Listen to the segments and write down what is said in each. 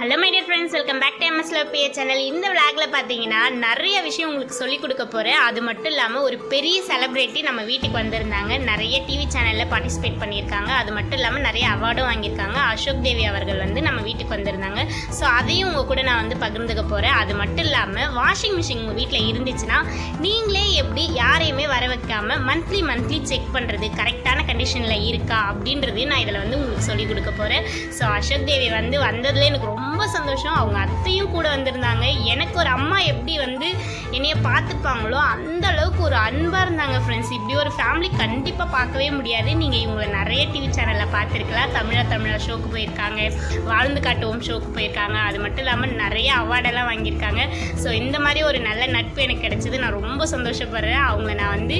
Hello my dear friends welcome back to எம்எஸ்ல பே channel இந்த விளாக்ல பார்த்தீங்கன்னா நிறைய விஷயம் உங்களுக்கு சொல்லிக் கொடுக்க போகிறேன் அது மட்டும் இல்லாமல் ஒரு பெரிய செலிப்ரிட்டி நம்ம வீட்டுக்கு வந்திருந்தாங்க. நிறைய டிவி சேனலில் பார்ட்டிசிபேட் பண்ணியிருக்காங்க. அது மட்டும் இல்லாமல் நிறைய அவார்டும் வாங்கியிருக்காங்க. அசோக் தேவி அவர்கள் வந்து நம்ம வீட்டுக்கு வந்திருந்தாங்க. ஸோ அதையும் உங்கள் கூட நான் வந்து பகிர்ந்துக்க போகிறேன் அது மட்டும் இல்லாமல் வாஷிங் மிஷின் உங்கள் வீட்டில் இருந்துச்சுன்னா நீங்களே எப்படி யாரையுமே வர வைக்காமல் மந்த்லி மந்த்லி செக் பண்ணுறது கரெக்டான கண்டிஷனில் இருக்கா அப்படின்றதையும் நான் இதில் வந்து உங்களுக்கு சொல்லிக் கொடுக்க போகிறேன் ஸோ அசோக் தேவி வந்து வந்ததுலேயே எனக்கு ரொம்ப ரொம்ப சந்தோஷம். அவங்க அத்தையும் கூட வந்திருந்தாங்க. எனக்கு ஒரு அம்மா எப்படி வந்து என்னைய பார்த்துப்பாங்களோ அந்த அளவுக்கு ஒரு அன்பாக இருந்தாங்க ஃப்ரெண்ட்ஸ் இப்படி ஒரு ஃபேமிலி கண்டிப்பாக பார்க்கவே முடியாது. நீங்கள் இவங்களை நிறைய டிவி சேனலில் பார்த்துருக்கலாம். தமிழா தமிழா ஷோக்கு போயிருக்காங்க. வாழ்ந்து காட்டுவோம் ஷோக்கு போயிருக்காங்க. அது மட்டும் இல்லாமல் நிறைய அவார்டெல்லாம் வாங்கியிருக்காங்க. ஸோ இந்த மாதிரி ஒரு நல்ல நட்பு எனக்கு கிடைச்சது. நான் ரொம்ப சந்தோஷப்படுறேன். அவங்கள நான் வந்து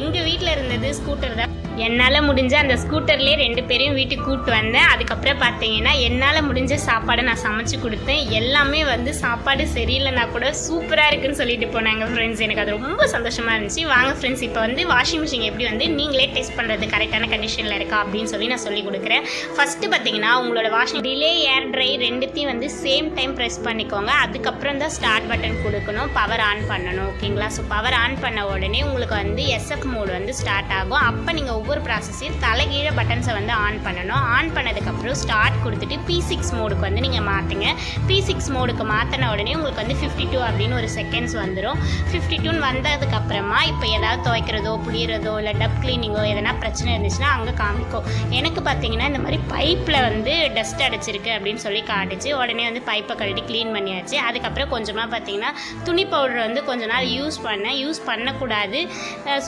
எங்கள் வீட்டில் இருந்தது ஸ்கூட்டர் தான். என்னால் முடிஞ்ச அந்த ஸ்கூட்டர்லேயே ரெண்டு பேரையும் வீட்டுக்கு கூப்பிட்டு வந்தேன். அதுக்கப்புறம் பார்த்தீங்கன்னா என்னால் முடிஞ்ச சாப்பாடை நான் சமைச்சு கொடுத்தேன். எல்லாமே வந்து சாப்பாடு சரியில்லைனா கூட சூப்பராக இருக்குன்னு சொல்லிட்டு போனாங்க ஃப்ரெண்ட்ஸ் எனக்கு அது ரொம்ப சந்தோஷமாக இருந்துச்சு. வாங்க ஃப்ரெண்ட்ஸ் இப்போ வந்து வாஷிங் மிஷின் எப்படி வந்து நீங்களே டெஸ்ட் பண்ணுறது கரெக்டான கண்டிஷனில் இருக்கா அப்படின்னு சொல்லி நான் சொல்லி கொடுக்குறேன். ஃபஸ்ட்டு பார்த்தீங்கன்னா உங்களோட வாஷிங் டிலே ஏர் ட்ரை ரெண்டுத்தையும் வந்து சேம் டைம் ப்ரெஸ் பண்ணிக்கோங்க. அதுக்கப்புறம் தான் ஸ்டார்ட் பட்டன் கொடுக்கணும். பவர் ஆன் பண்ணணும் ஓகேங்களா ஸோ பவர் ஆன் பண்ண உடனே உங்களுக்கு வந்து எஸ்எஃப் மோடு வந்து ஸ்டார்ட் ஆகும். அப்போ நீங்கள் ஒவ்வொரு ப்ராசஸையும் தலைகீழ பட்டன்ஸை வந்து ஆன் பண்ணணும். ஆன் பண்ணதுக்கப்புறம் ஸ்டார்ட் கொடுத்துட்டு பி சிக்ஸ் மோடுக்கு வந்து நீங்கள் மாற்றுங்க பி சிக்ஸ் மோடுக்கு மாற்றின உடனே உங்களுக்கு வந்து ஃபிஃப்டி டூ அப்படின்னு ஒரு செகண்ட்ஸ் வந்துடும் ஃபிஃப்டி டூன்னு வந்ததுக்கப்புறமா இப்போ ஏதாவது துவைக்கிறதோ புளியறதோ இல்லை டப் க்ளீனிங்கோ எதனா பிரச்சனை இருந்துச்சுன்னா அங்கே காமிக்கும். எனக்கு பார்த்தீங்கன்னா இந்த மாதிரி பைப்பில் வந்து டஸ்ட் அடைச்சிருக்கு அப்படின்னு சொல்லி காட்டுச்சு. உடனே வந்து பைப்பை கழட்டி க்ளீன் பண்ணியாச்சு. அதுக்கப்புறம் கொஞ்சமாக பார்த்தீங்கன்னா துணி பவுடர் வந்து கொஞ்ச நாள் யூஸ் பண்ணேன். யூஸ் பண்ணக்கூடாது.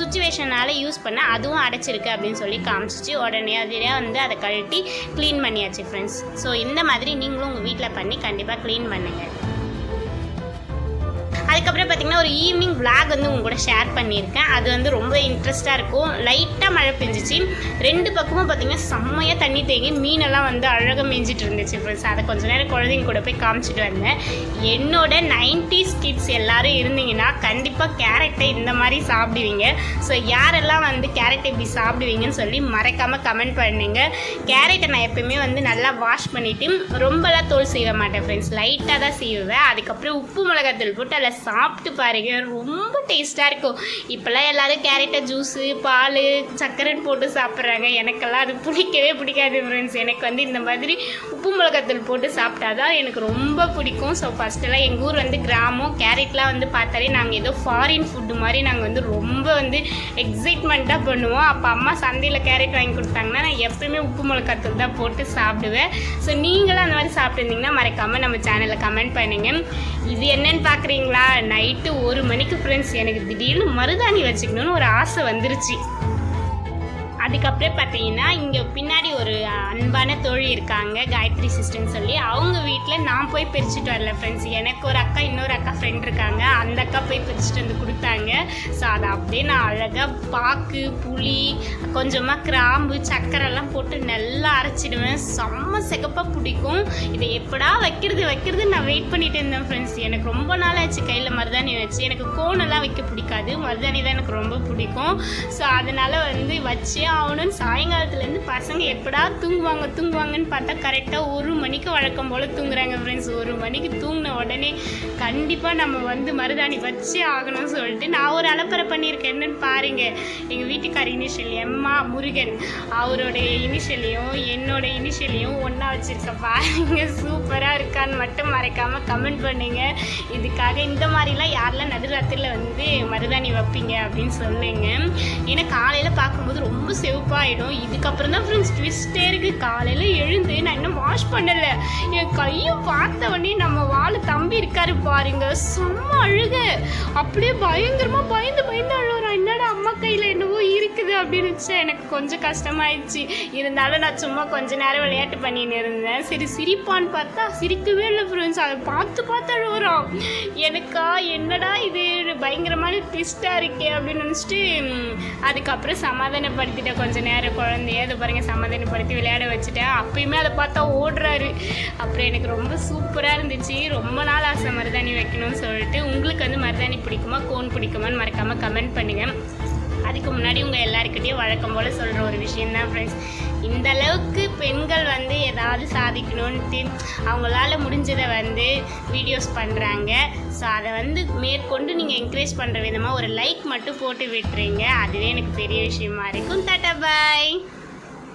சுச்சுவேஷனால் யூஸ் பண்ணேன். அதுவும் அடைச்சிருக்கு. அப்படின்னு சொல்லி காமிச்சிச்சு. உடனே அதிலே வந்து அதை கழட்டி க்ளீன் பண்ணியாச்சு ஃப்ரெண்ட்ஸ் ஸோ இந்த மாதிரி நீங்களும் உங்கள் வீட்டில் பண்ணி கண்டிப்பாக க்ளீன் பண்ணுங்கள் அதுக்கப்புறம் பார்த்தீங்கன்னா ஒரு ஈவினிங் விளாக் வந்து உங்க கூட ஷேர் பண்ணியிருக்கேன். அது வந்து ரொம்ப இன்ட்ரெஸ்ட்டாக இருக்கும். லைட்டாக மழை பெஞ்சிச்சு. ரெண்டு பக்கமும் பார்த்தீங்கன்னா செம்மையாக தண்ணி தேங்கி மீனெல்லாம் வந்து அழகாக மேய்ஞ்சிட்டு இருந்துச்சு ஃப்ரெண்ட்ஸ் அதை கொஞ்சம் நேரம் குழந்தைங்க கூட போய் காமிச்சிட்டு வந்தேன். என்னோட நைன்டிஸ் கிட்ஸ் எல்லாரும் இருந்தீங்கன்னா கண்டிப்பாக கேரட்டை இந்த மாதிரி சாப்பிடுவீங்க. ஸோ யாரெல்லாம் வந்து கேரட் எப்படி சாப்பிடுவீங்கன்னு சொல்லி மறக்காமல் கமெண்ட் பண்ணுங்க. கேரட்டை நான் எப்பயுமே வந்து நல்லா வாஷ் பண்ணிவிட்டு ரொம்பலாம் தோல் சீவ மாட்டேன் ஃப்ரெண்ட்ஸ் லைட்டாக தான் சீவுவேன். அதுக்கப்புறம் உப்பு மிளகாத்தூள் போட்டு அதில் சாப்பிட்டு பாருங்க ரொம்ப டேஸ்ட்டாக இருக்கும். இப்போல்லாம் எல்லோரும் கேரட்டை ஜூஸு பால் சர்க்கரைன்னு போட்டு சாப்பிட்றாங்க. எனக்கெல்லாம் அது பிடிக்கவே பிடிக்காது ஃப்ரெண்ட்ஸ் எனக்கு வந்து இந்த மாதிரி உப்பு மிளகாத்தூள் போட்டு சாப்பிட்டா தான் எனக்கு ரொம்ப பிடிக்கும். ஸோ ஃபஸ்ட்டெல்லாம் எங்கள் ஊர் வந்து கிராமம். கேரட்லாம் வந்து பார்த்தாலே நாங்கள் ஏதோ ஃபாரின் ஃபுட்டு மாதிரி நாங்கள் வந்து ரொம்ப வந்து எக்ஸைட்மெண்ட்டாக பண்ணுவோம். அப்போ அம்மா சந்தையில் கேரட் வாங்கி கொடுத்தாங்கன்னா நான் எப்பயுமே உப்பு மிளகாத்தூள் தான் போட்டு சாப்பிடுவேன். ஸோ நீங்களும் அந்த மாதிரி சாப்பிட்டுருந்தீங்கன்னா மறக்காமல் நம்ம சேனலில் கமெண்ட் பண்ணுங்கள் இது என்னன்னு பார்க்குறீங்களா நைட்டு ஒரு மணிக்கு ஃப்ரெண்ட்ஸ் எனக்கு திடீர்னு மருதாணி வச்சுக்கணும்னு ஒரு ஆசை வந்துருச்சு. அதுக்கப்புறம் பார்த்தீங்கன்னா இங்கே பின்னாடி ஒரு அன்பான தோழி இருக்காங்க காயத்ரி சிஸ்டர்னு சொல்லி. அவங்க வீட்டில் நான் போய் பிரிச்சுட்டு வரல ஃப்ரெண்ட்ஸ் எனக்கு ஒரு அக்கா இன்னொரு அக்கா ஃப்ரெண்ட் இருக்காங்க. அந்த அக்கா போய் பிரிச்சுட்டு வந்து கொடுத்தாங்க. ஸோ அதை அப்படியே நான் அழகாக பாக்கு புளி கொஞ்சமாக கிராம்பு சக்கரைலாம் போட்டு நல்லா அரைச்சிடுவேன். செம்ம சிகப்பாக பிடிக்கும். இதை எப்படா வைக்கிறது வைக்கிறது நான் வெயிட் பண்ணிட்டு இருந்தேன் ஃப்ரெண்ட்ஸ் எனக்கு ரொம்ப நாள் ஆச்சு கையில் மருதாணி வச்சு. எனக்கு கோனெல்லாம் வைக்க பிடிக்காது. மருதாணி தான் எனக்கு ரொம்ப பிடிக்கும். ஸோ அதனால் வந்து வச்சே ஆகணும்னு சாயங்காலத்துலேருந்து பசங்க எப்படா தூங்குவாங்க தூங்குவாங்கன்னு பார்த்தா கரெக்டாக ஒரு மணிக்கு வழக்கம் போல் தூங்குறாங்க ஃப்ரெண்ட்ஸ் ஒரு மணிக்கு தூங்கின உடனே கண்டிப்பாக நம்ம வந்து மருதாணி வச்சே ஆகணும்னு சொல்லிட்டு நான் ஒரு அலப்பறை பண்ணியிருக்கேன். என்னன்னு பாருங்கள் எங்கள் வீட்டுக்கார் இனிஷியல் எம்மா முருகன். அவருடைய இனிஷியலையும் என்னோட இனிஷியலையும் ஒன்றா வச்சுருக்கேன் பாருங்க சூப்பராக இருக்கான்னு மட்டும் மறக்காமல் கமெண்ட் பண்ணுங்க. இதுக்காக இந்த மாதிரிலாம் யாரெல்லாம் நடுராத்திரியில் வந்து மருதாணி வைப்பீங்க அப்படின்னு சொல்லுங்க. ஏன்னா காலையில் பார்க்கும்போது ரொம்ப செவப்பாயிடும். இதுக்கப்புறம் தான் ஃப்ரெண்ட்ஸ் ட்விஸ்டே இருக்குது காலையில் எழுந்து நான் இன்னும் வாஷ் பண்ணலை. என் கையை பார்த்த உடனே நம்ம வாழ தம்பி இருக்காரு பாருங்க. செம்ம அழுக. அப்படியே பயங்கரமாக பயந்து பயந்து அழுகுறான் அப்படின்னு எனக்கு கொஞ்சம் கஷ்டமாயிடுச்சு. இருந்தாலும் நான் சும்மா கொஞ்ச நேரம் விளையாட்டு பண்ணின்னு இருந்தேன். சரி சிரிப்பான்னு பார்த்தா சிரிக்கவே இல்லை ஃப்ரெண்ட்ஸ். அதை பார்த்து பார்த்து அழுகுறோம் எனக்கா என்னடா இது? பயங்கரமான ட்விஸ்ட்டாக இருக்கே அப்படின்னு நினச்சிட்டு அதுக்கப்புறம் சமாதானப்படுத்திட்டேன். கொஞ்சம் நேரம் குழந்தைய அதை பாருங்கள் சமாதானப்படுத்தி விளையாட வச்சுட்டேன். அப்பயுமே அதை பார்த்தா ஓடுறாரு. அப்புறம் எனக்கு ரொம்ப சூப்பராக இருந்துச்சு. ரொம்ப நாள் ஆசை மருதாணி வைக்கணும்னு சொல்லிட்டு. உங்களுக்கு வந்து மருதாணி பிடிக்குமா? கோன் பிடிக்குமான்னு மறக்காமல் கமெண்ட் பண்ணுங்கள் அதுக்கு முன்னாடி உங்கள் எல்லாருக்கிட்டையும் வழக்கம் போல் சொல்கிற ஒரு விஷயந்தான் ஃப்ரெண்ட்ஸ் இந்த அளவுக்கு பெண்கள் வந்து ஏதாவது சாதிக்கணும்னு அவங்களால முடிஞ்சதை வந்து வீடியோஸ் பண்ணுறாங்க ஸோ அதை வந்து மேற்கொண்டு நீங்கள் என்கரேஜ் பண்ணுற விதமாக ஒரு லைக் மட்டும் போட்டு விட்டுறீங்க அதுவே எனக்கு பெரிய விஷயமா இருக்கும். டாட்டா பாய்